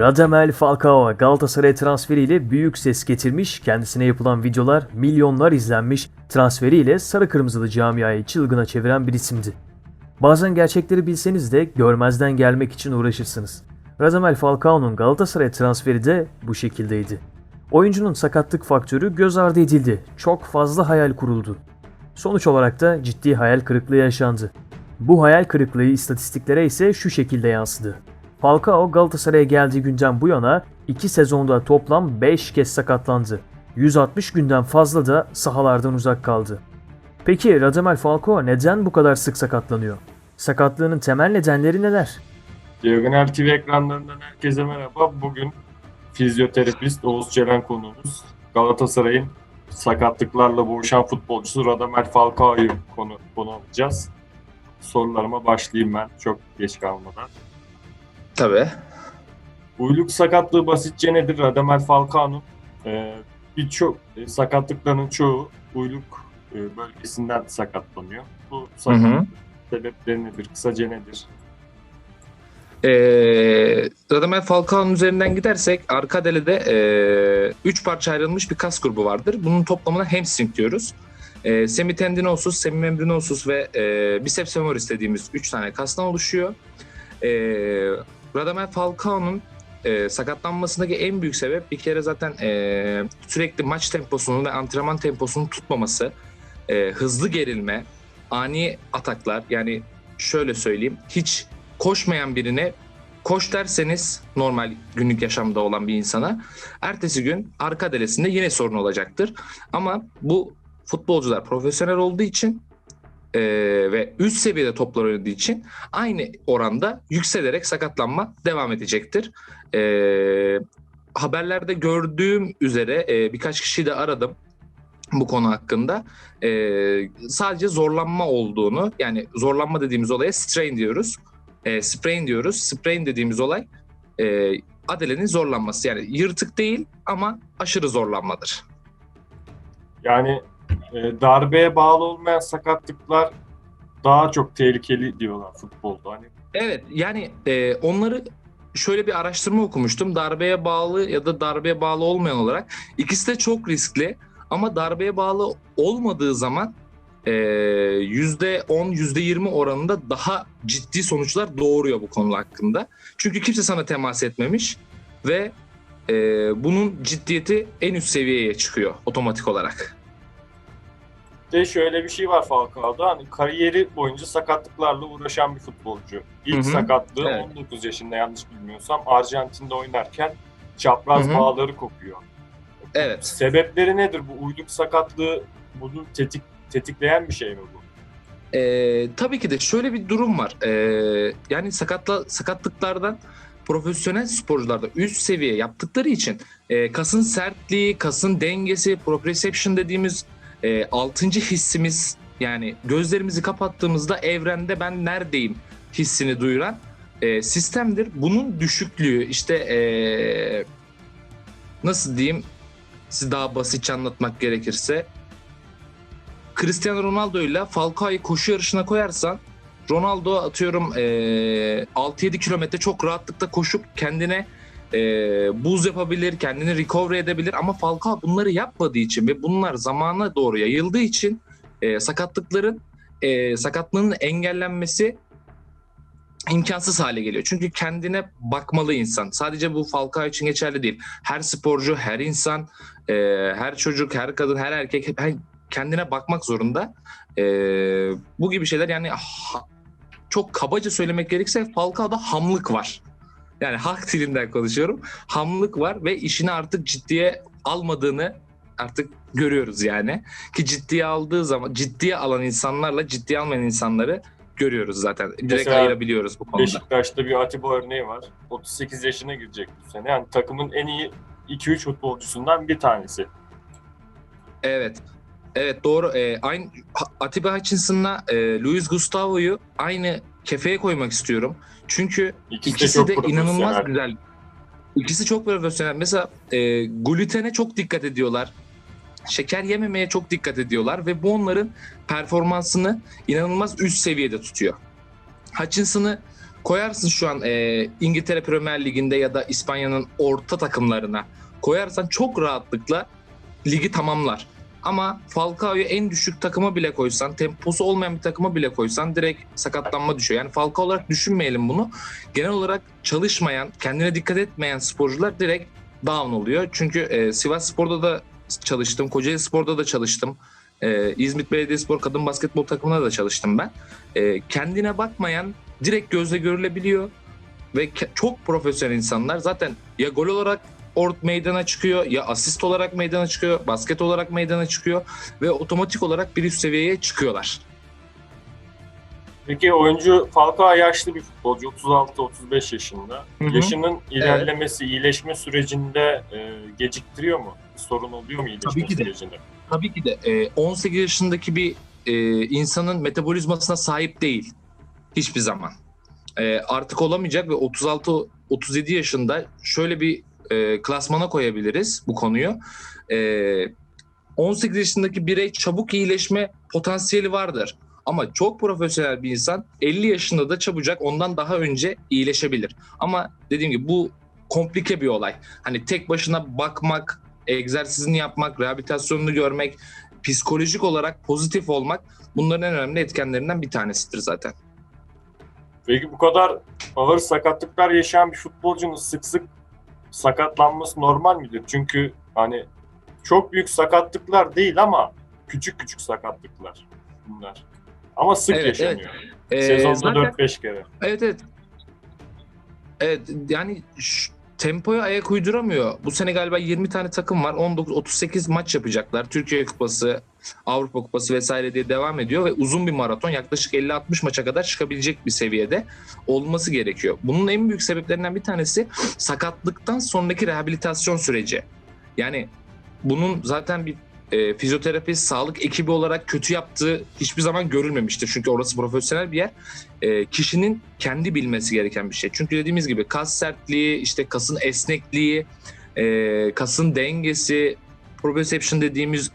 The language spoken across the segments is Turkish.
Radamel Falcao Galatasaray transferiyle büyük ses getirmiş, kendisine yapılan videolar milyonlar izlenmiş, transferiyle sarı kırmızılı camiayı çılgına çeviren bir isimdi. Bazen gerçekleri bilseniz de görmezden gelmek için uğraşırsınız. Radamel Falcao'nun Galatasaray transferi de bu şekildeydi. Oyuncunun sakatlık faktörü göz ardı edildi. Çok fazla hayal kuruldu. Sonuç olarak da ciddi hayal kırıklığı yaşandı. Bu hayal kırıklığı istatistiklere ise şu şekilde yansıdı. Falcao Galatasaray'a geldiği günden bu yana 2 sezonda toplam 5 kez sakatlandı. 160 günden fazla da sahalardan uzak kaldı. Peki Radamel Falcao neden bu kadar sık sakatlanıyor? Sakatlığının temel nedenleri neler? Diagonal TV ekranlarından herkese merhaba. Bugün fizyoterapist Oğuz Ceren konuğumuz. Galatasaray'ın sakatlıklarla boğuşan futbolcusu Radamel Falcao'yu konu, konu alacağız. Sorularıma başlayayım ben çok geç kalmadan. Tabii. Uyluk sakatlığı basitçe nedir? Radamel Falcao'nun e, birçok e, sakatlıkların çoğu uyluk e, bölgesinden sakatlanıyor. Bu sakatlık sebepleri nedir? Kısaca nedir? Ee, Radamel Falcao'nun üzerinden gidersek arka delede 3 parça ayrılmış bir kas grubu vardır. Bunun toplamına hamstring diyoruz. E, semitendinosus, semimembranosus ve e, biceps femoris dediğimiz 3 tane kastan oluşuyor. E, Radamel Falcao'nun e, sakatlanmasındaki en büyük sebep bir kere zaten e, sürekli maç temposunu ve antrenman temposunu tutmaması, e, hızlı gerilme, ani ataklar yani şöyle söyleyeyim hiç koşmayan birine koş derseniz normal günlük yaşamda olan bir insana ertesi gün arka delesinde yine sorun olacaktır. Ama bu futbolcular profesyonel olduğu için e, ve üst seviyede toplar oynadığı için aynı oranda yükselerek sakatlanma devam edecektir. E, haberlerde gördüğüm üzere e, birkaç kişiyi de aradım bu konu hakkında. E, sadece zorlanma olduğunu yani zorlanma dediğimiz olaya strain diyoruz e, sprain diyoruz. Sprain dediğimiz olay e, adelenin zorlanması. Yani yırtık değil ama aşırı zorlanmadır. Yani e, darbeye bağlı olmayan sakatlıklar daha çok tehlikeli diyorlar futbolda. Hani Evet yani e, onları şöyle bir araştırma okumuştum. Darbeye bağlı ya da darbeye bağlı olmayan olarak ikisi de çok riskli ama darbeye bağlı olmadığı zaman e, %10, %20 oranında daha ciddi sonuçlar doğuruyor bu konu hakkında. Çünkü kimse sana temas etmemiş ve e, bunun ciddiyeti en üst seviyeye çıkıyor otomatik olarak. De şöyle bir şey var Falcao'da. Hani kariyeri boyunca sakatlıklarla uğraşan bir futbolcu. İlk Hı hı. sakatlığı Evet. 19 yaşında yanlış bilmiyorsam Arjantin'de oynarken çapraz Hı hı. bağları kopuyor. Evet. Sebepleri nedir bu uyluk sakatlığı? Bunu tetik tetikleyen bir şey mi bu? Ee, tabii ki de şöyle bir durum var. Ee, yani sakatla, sakatlıklardan profesyonel sporcularda üst seviye yaptıkları için e, kasın sertliği, kasın dengesi, proprioception dediğimiz e, altıncı hissimiz yani gözlerimizi kapattığımızda evrende ben neredeyim hissini duyuran e, sistemdir. Bunun düşüklüğü işte e, nasıl diyeyim size daha basitçe anlatmak gerekirse Cristiano Ronaldo ile Falcao'yu koşu yarışına koyarsan Ronaldo atıyorum eee, 6-7 kilometre çok rahatlıkla koşup kendine eee, buz yapabilir, kendini recover edebilir ama Falcao bunları yapmadığı için ve bunlar zamana doğru yayıldığı için eee, sakatlıkların eee, sakatlığının engellenmesi imkansız hale geliyor. Çünkü kendine bakmalı insan. Sadece bu Falcao için geçerli değil. Her sporcu, her insan, eee, her çocuk, her kadın, her erkek hep kendine bakmak zorunda. Ee, bu gibi şeyler yani ha- çok kabaca söylemek gerekirse Falcao'da hamlık var. Yani halk dilinden konuşuyorum. Hamlık var ve işini artık ciddiye almadığını artık görüyoruz yani. Ki ciddiye aldığı zaman ciddiye alan insanlarla ciddiye almayan insanları görüyoruz zaten. Direkt Mesela ayırabiliyoruz bu konuda. Beşiktaş'ta bir Atiba örneği var. 38 yaşına girecek bu sene. Yani takımın en iyi 2-3 futbolcusundan bir tanesi. Evet. Evet doğru. Ee, aynı Atiba Hutchinson'la e, Luis Gustavo'yu aynı kefeye koymak istiyorum. Çünkü İkisi, İkisi de, de, inanılmaz güzel. İkisi çok profesyonel. Mesela e, glutene çok dikkat ediyorlar. Şeker yememeye çok dikkat ediyorlar ve bu onların performansını inanılmaz üst seviyede tutuyor. Hutchinson'ı koyarsın şu an e, İngiltere Premier Ligi'nde ya da İspanya'nın orta takımlarına koyarsan çok rahatlıkla ligi tamamlar. Ama Falcao'yu en düşük takıma bile koysan, temposu olmayan bir takıma bile koysan direkt sakatlanma düşüyor. Yani Falcao olarak düşünmeyelim bunu. Genel olarak çalışmayan, kendine dikkat etmeyen sporcular direkt down oluyor. Çünkü e, Sivas Spor'da da çalıştım, Kocaeli Spor'da da çalıştım. E, İzmit Belediyespor kadın basketbol takımına da çalıştım ben. E, kendine bakmayan direkt gözle görülebiliyor ve çok profesyonel insanlar zaten ya gol olarak ort meydana çıkıyor ya asist olarak meydana çıkıyor, basket olarak meydana çıkıyor ve otomatik olarak bir üst seviyeye çıkıyorlar. Peki oyuncu Falcao yaşlı bir futbolcu. 36-35 yaşında. Hı hı. Yaşının ilerlemesi, iyileşme sürecinde e, geciktiriyor mu? Sorun oluyor mu iyileşme Tabii ki de. sürecinde? Tabii ki de e, 18 yaşındaki bir e, insanın metabolizmasına sahip değil hiçbir zaman. E, artık olamayacak ve 36-37 yaşında şöyle bir e, klasmana koyabiliriz bu konuyu. E, 18 yaşındaki birey çabuk iyileşme potansiyeli vardır. Ama çok profesyonel bir insan 50 yaşında da çabucak ondan daha önce iyileşebilir. Ama dediğim gibi bu komplike bir olay. Hani tek başına bakmak, egzersizini yapmak, rehabilitasyonunu görmek, psikolojik olarak pozitif olmak bunların en önemli etkenlerinden bir tanesidir zaten. Peki bu kadar ağır sakatlıklar yaşayan bir futbolcunun sık sık sakatlanması normal midir? Çünkü hani çok büyük sakatlıklar değil ama küçük küçük sakatlıklar bunlar. Ama sık Evet, yaşanıyor. Ee, Sezonda zaten- 4-5 kere. Evet evet. Evet yani ş- tempoya ayak uyduramıyor. Bu sene galiba 20 tane takım var. 19 38 maç yapacaklar. Türkiye Kupası, Avrupa Kupası vesaire diye devam ediyor ve uzun bir maraton yaklaşık 50-60 maça kadar çıkabilecek bir seviyede olması gerekiyor. Bunun en büyük sebeplerinden bir tanesi sakatlıktan sonraki rehabilitasyon süreci. Yani bunun zaten bir e, fizyoterapist, sağlık ekibi olarak kötü yaptığı hiçbir zaman görülmemiştir. Çünkü orası profesyonel bir yer e, kişinin kendi bilmesi gereken bir şey. Çünkü dediğimiz gibi kas sertliği, işte kasın esnekliği, e, kasın dengesi, proprioception dediğimiz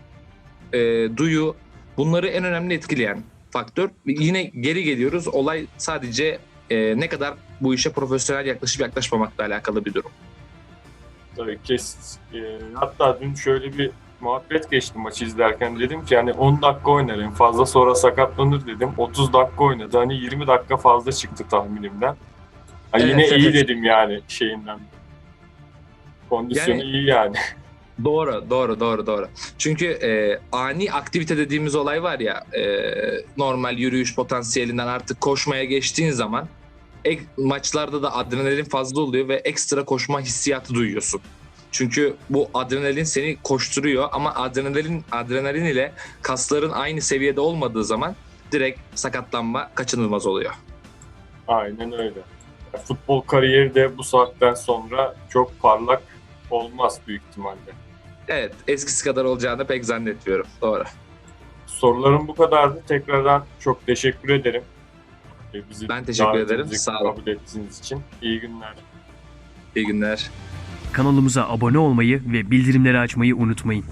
e, duyu bunları en önemli etkileyen faktör. Yine geri geliyoruz. Olay sadece e, ne kadar bu işe profesyonel yaklaşıp yaklaşmamakla alakalı bir durum. Tabii kes. e, hatta dün şöyle bir muhabbet geçti maçı izlerken. Dedim ki hani 10 dakika oynar en fazla sonra sakatlanır dedim. 30 dakika oynadı. Hani 20 dakika fazla çıktı tahminimden. Ha, Evet, yine iyi evet. dedim yani şeyinden. Kondisyonu Yani- iyi yani. Doğru, doğru, doğru, doğru. Çünkü e, ani aktivite dediğimiz olay var ya, e, normal yürüyüş potansiyelinden artık koşmaya geçtiğin zaman ek, maçlarda da adrenalin fazla oluyor ve ekstra koşma hissiyatı duyuyorsun. Çünkü bu adrenalin seni koşturuyor ama adrenalin adrenalin ile kasların aynı seviyede olmadığı zaman direkt sakatlanma kaçınılmaz oluyor. Aynen öyle. Futbol kariyeri de bu saatten sonra çok parlak olmaz büyük ihtimalle. Evet, eskisi kadar olacağını pek zannetmiyorum. Doğru. Sorularım bu kadardı. Tekrardan çok teşekkür ederim. Bizi Ben teşekkür ederim. Sağ olun. Kabul ettiğiniz için. İyi günler. İyi günler. Kanalımıza abone olmayı ve bildirimleri açmayı unutmayın.